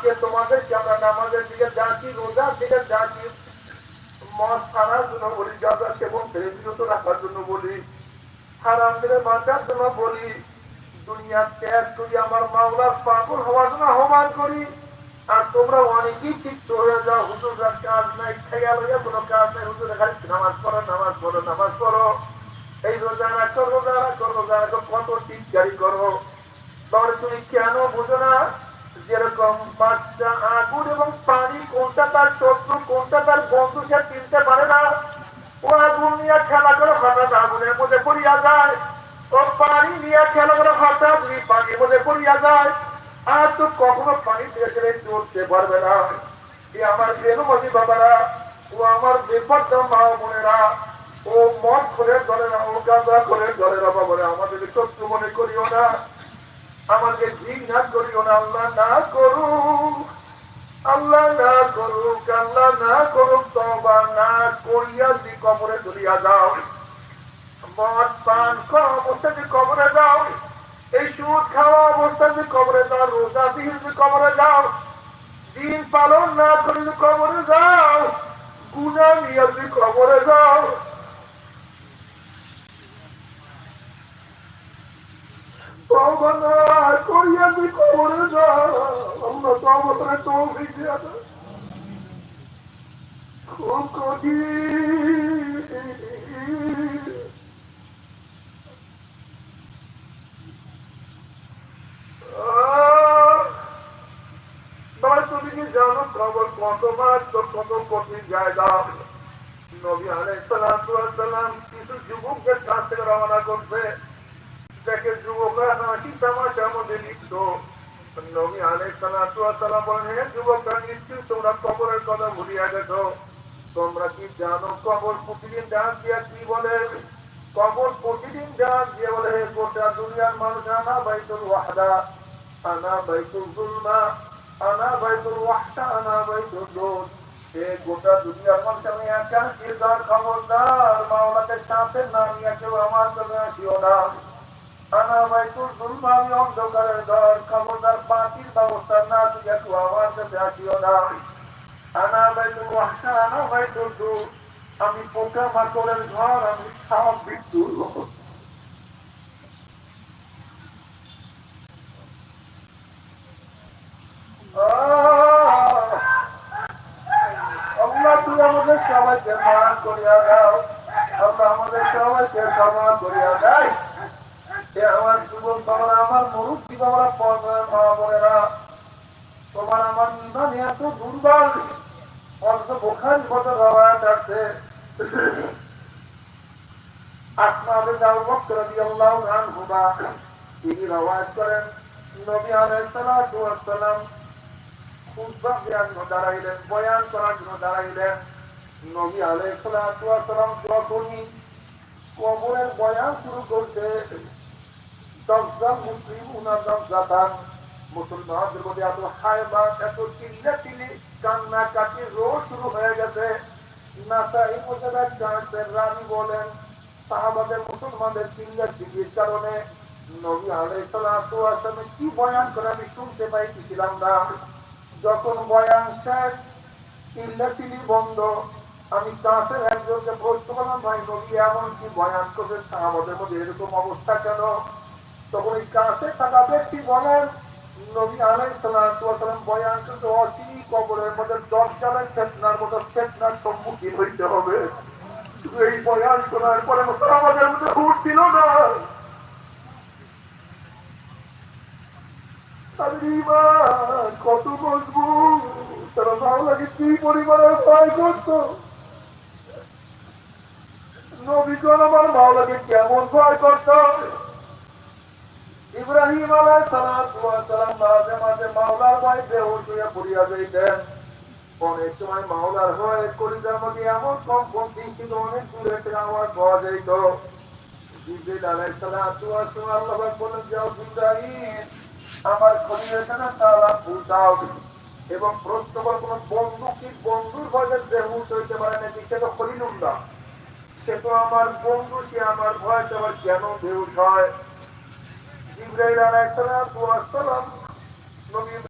আজকে তোমাদেরকে আমরা নামাজের দিকে ডাকি রোজার দিকে ডাকি মদ ছাড়ার জন্য বলি গাঁজা সেবন থেকে বিরত রাখার জন্য বলি, হারাম থেকে বাঁচার জন্য বলি দুনিয়া ত্যাগ করি, আমার মাওলার পাগল হওয়ার জন্য আহ্বান করি। আর তোমরা অনেকেই চিত্ত হয়ে যাও হুজুররা কাজ নাই, খেয়াল হয়ে কোনো কাজ নাই, হুজুর খালি নামাজ পড়ো নামাজ পড়ো নামাজ পড়ো। এই রোজা রাখো রোজা রাখো রোজা রাখো, কত টিটকারি করো। তাহলে তুমি কেন বুঝো না? যেরকম বাচ্চা আগুন এবং পানি, কোনটা তার শত্রু, কোনটা তার বন্ধু, সে চিনতে পারে না। ও আগুন নিয়ে খেলা করে হঠাৎ আগুনের মধ্যে পড়িয়া যায়। ও পানি নিয়ে খেলা করে হঠাৎ ওই পানির মধ্যে পড়িয়া যায়। আর তো কখনো পানি ছেড়ে চলতে পারবে না। এ আমার বেনুমতি বাবারা, ও আমার বেপর্দ মা বোনেরা, ও মদ করে ধরে না, ও গাঁদা করে ধরে না বাবারা, আমাদের শত্রু মনে করিও না। আমাকে ঘৃণা করিও না, আল্লাহ না করুক। আল্লাহ না করুক, আল্লাহ না করুক তবা না করিয়া দি কবরে তুলিয়া যাও, মদ পান খাওয়া অবস্থা যে কবরে যাও, এই সুদ খাওয়া অবস্থা যে কবরে যাও, রোজা দিয়ে কবরে যাও, দিন পালন না করে যে কবরে যাও গুণা নিয়ে কবরে যাও তওবা না করিয়া যে কবরে যাও আল্লাহ তওবাতে তৌফিক দিয়া দাও খুব কঠিন আহ, তবে তুমি কি জানো খবর কত মাস তো কত কঠিন জায়গা নবী আলাইসালাম কিছু যুবকদের কাছ থেকে রওনা করবে দেখে যুবকরা নাকি তামাশার মধ্যে লিপ্ত। নবী আলাইসালাম বলেন, হে যুবকরা, নিশ্চয়ই তোমরা কবরের কথা ভুলিয়া গেছো। তোমরা কি জানো কবর প্রতিদিন ডাক দিয়া কি বলে? কবর প্রতিদিন ডাক দিয়ে বলে, হে গোটা দুনিয়ার মানুষ, আনা বাইতুল ওয়াহদা, আনা বাইতুল জুলমা, আনা বাইতুল ওয়াহদা, আনা বাইতুল জুল। হে গোটা দুনিয়ার মানুষ, আমি একা কিরদার খবরদার, মাওলাকে সাথে না নিয়ে কেউ আমার কাছে আসিও না। আনা বাইতুল জুলমা আমি অন্ধকারের ঘর খবরদার না আমার আনা আমি পোকা মাকড়ের ঘর, আমি সাপ বিদ্যু আল্লাহ তুই আমাদের সবাইকে মান করিয়া দাও। আল্লাহ আমাদের সবাইকে ক্ষমা করিয়া দেয়। এ আমার যুবক বাবারা, আমার মুরুব্বী বাবারা মা বোনেরা, তোমার আমার ইমান এত দুর্বল। অন্ত বোখারি কত রবায়াত আছে। আসমাবে দাও বক্ত রাদিয়াল্লাহু আনহু বা তিনি রওয়ায়াত করেন, নবী আলাইহিস সালাতু ওয়াস সালাম খুতবা দেওয়ার দাঁড়াইলেন, বয়ান করার জন্য দাঁড়াইলেন। নবী আলাইহিস সালাতু বয়ান শুরু করতে দশজন মুসলিম উনার দশজাতান মুসলমানদের মধ্যে এত হায়বা এত চিল্লা কান্না কাটি রোজ শুরু হয়ে গেছে নাসাই রানী বলেন সাহাবাদের মুসলমানদের চিল্লা কারণে নবী আলাইসালামে কি বয়ান করে আমি শুনতে পাইছিলাম না যখন বয়ান শেষ চিল্লা চিল্লি বন্ধ আমি কাছের একজনকে প্রশ্ন করলাম, ভাই নবী, এমন কি বয়ান করবে সাহাবাদের মধ্যে এরকম অবস্থা কেন? তখন এই কাছে থাকা ব্যক্তি বলেন, নবী আলাইসালাম বয়ান করতে অচিনি কবরের মধ্যে মতো সম্মুখীন হইতে হবে। এই বয়ান শোনার পরে আমাদের মধ্যে না। কত মজবুত, তারা মাওলাকে কি পরিমাণের ভয় করতো। নবীগণ আমার মাওলাকে কেমন ভয় করত। ইব্রাহিম সালাম মাঝে মাঝে মাওলার ভয় বেহুশ হইয়া পড়িয়া যাইতেন। অনেক সময় মাওলার হয়ে কলিজার মধ্যে এমন কম্পন ছিল অনেক দূরে থেকে আওয়াজ পাওয়া যাইত। জিব্রাহিম আমার এবং বন্ধু কি বন্ধুর পারে সে তো সে তো আমার বন্ধু, সে আমার ভয় আবার কেন বেহুশ হয়? জিব্রাইল আলাইহিস সালাম নবী